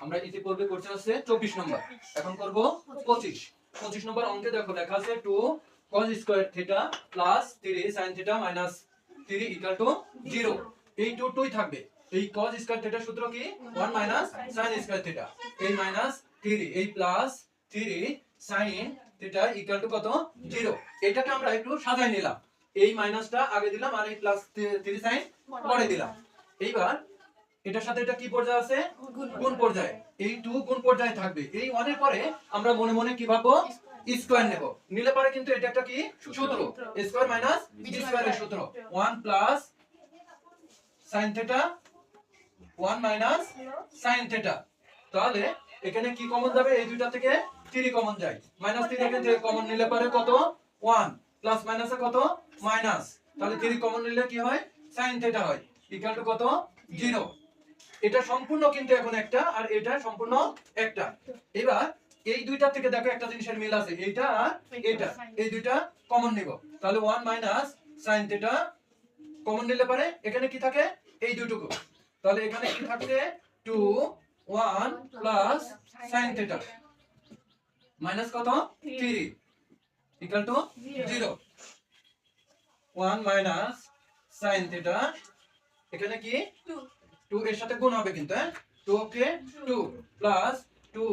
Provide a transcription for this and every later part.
আমরা ইতিপূর্বে করতে হচ্ছে চব্বিশ নম্বর। এখন করব পঁচিশ। পঁচিশ নম্বর অঙ্কে দেখো, লেখা আছে two cos square theta plus three sine theta minus three equal to zero এই টু টুই থাকবে। এই কজ স্কোয়ার থিটার সূত্র কি? One minus sine square theta এই মাইনাস থ্রি এই plus three sine theta equal to কত? জিরো এটাকে আমরা একটু সাজাই নিলাম। এই মাইনাসটা আগে দিলাম আর এই প্লাস থ্রি সাইন পরে দিলাম। এইবার এটার সাথে এটা কি পর্যায়ে আছে? গুণ পর্যায়ে। এই টু গুণ পর্যায়ে থাকবে। এই ওয়ানের পরে আমরা মনে মনে কি ভাববো? স্কোয়ার নেব। নিলে পরে কিন্তু এটা একটা কি? সূত্র। স্কোয়ার মাইনাস বি স্কোয়ারের সূত্র। One plus sine theta one minus sine theta তাহলে এখানে কি কমন যাবে? এই দুইটা থেকে থ্রি কমন যায়। মাইনাস থ্রি এখান থেকে কমন নিলে পরে কত? ওয়ান প্লাস মাইনাসে কত? মাইনাস তাহলে থ্রি কমন নিলে কি হয়? সাইন থেটা হয়। ইকুয়াল টু কত? জিরো এটা সম্পূর্ণ কিন্তু এখন একটা, আর এটা সম্পূর্ণ একটা। এবার এই দুইটা থেকে দেখো একটা জিনিসের মিল আছে, এইটা আর এটা। এই দুইটা কমন নিব। তাহলে one minus sine theta common নিলে পারে, এখানে কি থাকে? এই দুটুকু তাহলে এখানে কি থাকছে? Two one plus sine theta minus কত? Three equal to zero one minus sine theta এখানে কি? টু এর সাথে গুণ হবে কিন্তু হ্যাঁ? Two K two plus two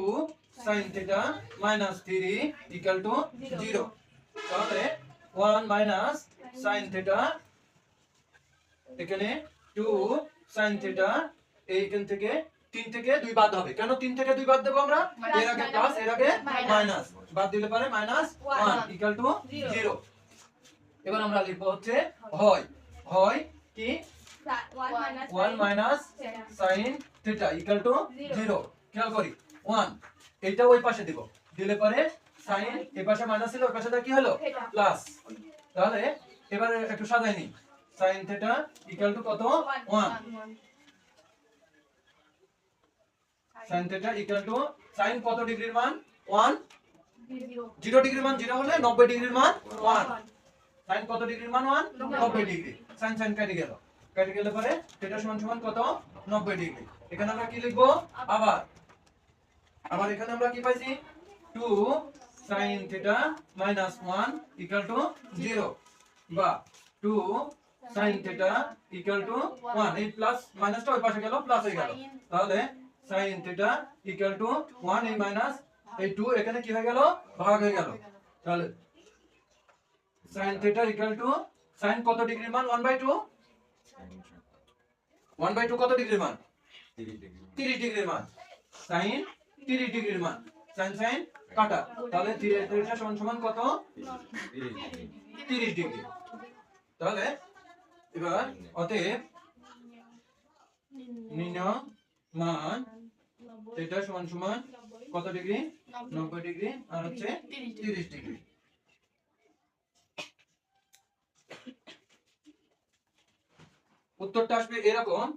sine theta minus three equal to zero তাহলে ওয়ান মাইনাস সাইন থিটা এখানে টু সাইন থিটা এইখান থেকে তিন থেকে দুই বাদ হবে। কেন তিন থেকে দুই বাদ দেবো আমরা? এর আগে প্লাস এর আগে মাইনাস বাদ দিলে পারে minus one equal to zero এবার আমরা লিখব হচ্ছে হয়। হয় কি? One minus sine theta equal to zero খেয়াল করি। ওয়ান এইটা ওই পাশে দিব। দিলে পরে সাইন এই পাশে মাইনাস ছিল ওই পাশে কি হলো? প্লাস তাহলে এবারে একটু সাজাই নি সাইন থিটা ইকুয়াল টু কত? One sine theta equal to sine কত ডিগ্রির মান? ওয়ান জিরো ডিগ্রির মান জিরো হলে নব্বই ডিগ্রির মান ওয়ান সাইন কত ডিগ্রির মান ওয়ান নব্বই ডিগ্রি। সাইন সাইন কেটে গেল। কেটে গেলে পরে থিটা সমান সমান কত? নব্বই ডিগ্রি। এখানে আমরা কি লিখব? আবার। আবার এখানে আমরা কি পাইছি? Two sine theta minus one equal to zero বা two sine theta equal to one এই প্লাস মাইনাসটা ওই পাশে গেল প্লাস হয়ে গেল। তাহলে sine theta equal to one এই মাইনাস এই টু এখানে কি হয়ে গেল? ভাগ হয়ে গেল। তাহলে sine theta equal to sine কত ডিগ্রির মান? One by two one by two কত ডিগ্রির মান? তিরিশ ডিগ্রির মান। সাইন তিরিশ ডিগ্রির মান। সাইন সাইন কাটা। তাহলে তিরিশটা সমান সমান কত? তিরিশ ডিগ্রি তাহলে এবার অতএব নির্ণয় মান এটা সমান সমান কত ডিগ্রি নব্বই ডিগ্রি আর হচ্ছে তিরিশ ডিগ্রি উত্তরটা আসবে এরকম।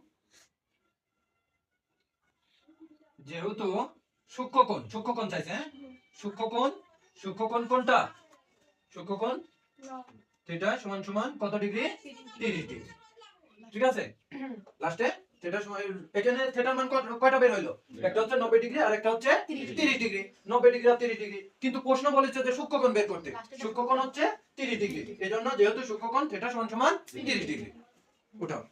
যেহেতু সূক্ষ্মকোণ সূক্ষ্মকোণ চাইছে হ্যাঁ? সূক্ষ্মকোণ সূক্ষ্মকোণ কোনটা? সূক্ষ্মকোণ থিটা সমান সমান কত ডিগ্রি? 30 ডিগ্রি। ঠিক আছে? লাস্টে থিটা সমান এখানে থিটার মান কয়টা বের হইল? একটা হচ্ছে 90 ডিগ্রি আর একটা হচ্ছে 30 ডিগ্রি। 90 ডিগ্রি। আর 30 ডিগ্রি। কিন্তু প্রশ্ন বলেছে যে সূক্ষ্মকোণ বের করতে। সূক্ষ্মকোণ হচ্ছে 30 ডিগ্রি। এজন্য যেহেতু সূক্ষ্মকোণ থিটা সমান সমান 30 ডিগ্রি। উঠাও।